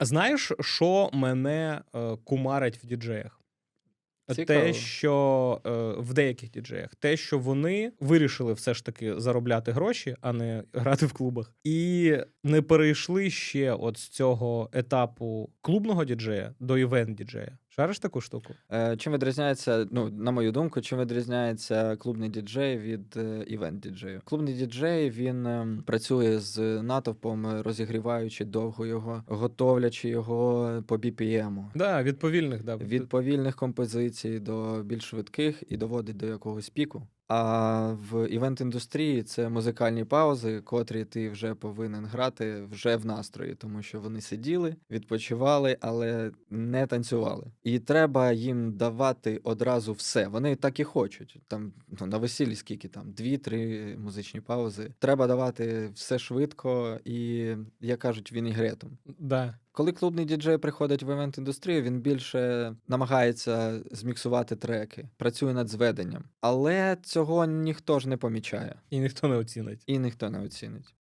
Знаєш, що мене е, кумарить в діджеях? Цікаво. Те, що е, в деяких діджеях, те, що вони вирішили все ж таки заробляти гроші, а не грати в клубах, і не перейшли ще от з цього етапу клубного діджея до івент діджея. Шариш таку штуку? Е, Чим відрізняється, ну, на мою думку, чим відрізняється клубний діджей від івент діджею? Клубний діджей він ем, працює з натовпом, е, розігріваючи довго його, готовлячи його по BPM. Да, від повільних, да. Від повільних композицій до більш швидких і доводить до якогось піку. А в івент-індустрії це музикальні паузи, котрі ти вже повинен грати вже в настрої, тому що вони сиділи, відпочивали, але не танцювали. І треба їм давати одразу все. Вони так і хочуть. Там ну, на весіллі скільки там дві-три музичні паузи. Треба давати все швидко і, як кажуть, він ігретом. Да. Коли клубний діджей приходить в івент-індустрію, він більше намагається зміксувати треки, працює над зведенням. Але цього ніхто ж не помічає І ніхто не оцінить. і ніхто не оцінить.